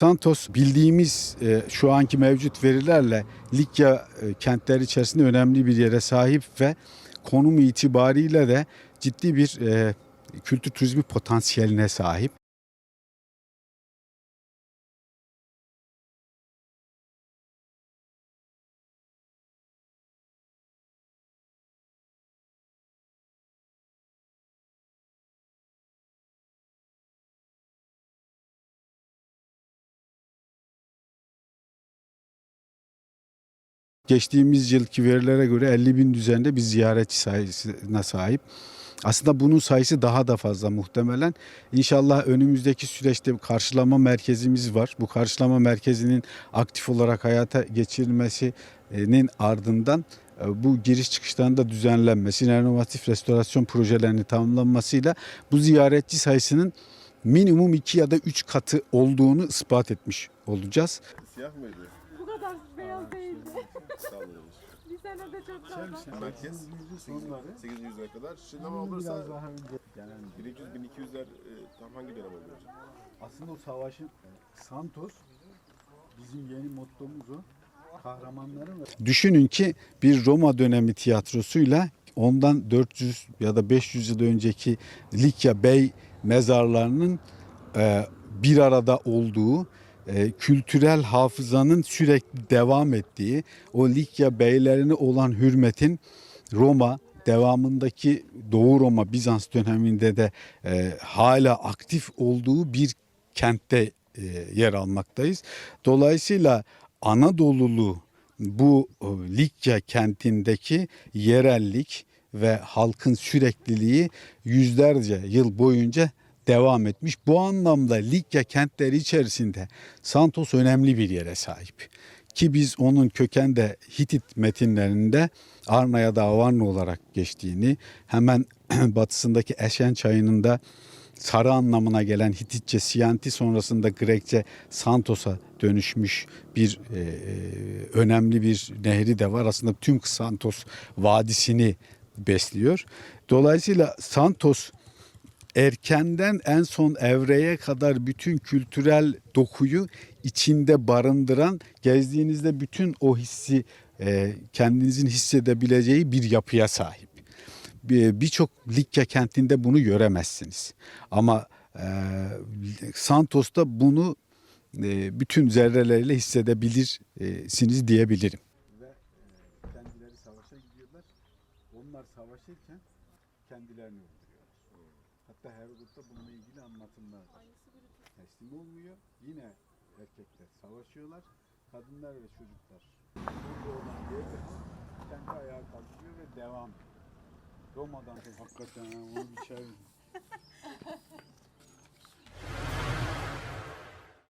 Santos bildiğimiz e, şu anki mevcut verilerle Likya e, kentleri içerisinde önemli bir yere sahip ve konum itibariyle de ciddi bir e, kültür turizmi potansiyeline sahip. Geçtiğimiz yılki verilere göre 50 bin düzeyinde bir ziyaretçi sayısına sahip. Aslında bunun sayısı daha da fazla muhtemelen. İnşallah önümüzdeki süreçte bir karşılama merkezimiz var. Bu karşılama merkezinin aktif olarak hayata geçirilmesinin ardından e, bu giriş çıkışların da düzenlenmesi, renovatif restorasyon projelerinin tamamlanmasıyla bu ziyaretçi sayısının minimum 2 ya da 3 katı olduğunu ispat etmiş olacağız. Siyah mıydı? Beyaz değildi. Olun. Bir sene de çok daha. Merkez 800'e kadar. Şimdi ama olursa 1200-1200'ler e, tam hangi dönem oluyor? Aslında o savaşın Santos bizim yeni mottomuz. Kahramanların Düşünün ki bir Roma dönemi tiyatrosuyla ondan 400 ya da 500 yıl önceki Likya Bey mezarlarının e, bir arada olduğu e, kültürel hafızanın sürekli devam ettiği o Likya beylerine olan hürmetin Roma devamındaki Doğu Roma Bizans döneminde de e, hala aktif olduğu bir kentte e, yer almaktayız. Dolayısıyla Anadolulu bu e, Likya kentindeki yerellik ve halkın sürekliliği yüzlerce yıl boyunca devam etmiş. Bu anlamda Likya kentleri içerisinde Santos önemli bir yere sahip. Ki biz onun kökende Hitit metinlerinde Arna ya da Avarna olarak geçtiğini hemen batısındaki Eşen çayının da sarı anlamına gelen Hititçe Siyanti sonrasında Grekçe Santos'a dönüşmüş bir e, e, önemli bir nehri de var. Aslında tüm Santos vadisini besliyor. Dolayısıyla Santos erkenden en son evreye kadar bütün kültürel dokuyu içinde barındıran gezdiğinizde bütün o hissi e, kendinizin hissedebileceği bir yapıya sahip. Bir- Birçok Likya kentinde bunu göremezsiniz. Ama e, Santos'ta bunu e, bütün zerreleriyle hissedebilirsiniz diyebilirim. Ve kendileri savaşa gidiyorlar. Onlar savaşırken kendilerini öldürüyorlar. Hatta Herodot'ta bununla ilgili anlatımlar var. Teslim olmuyor. Yine erkekler savaşıyorlar. Kadınlar ve çocuklar burada olan yerde kendi ayağa kalkıyor ve devam. Roma'dan hakikaten ha, onu bir çay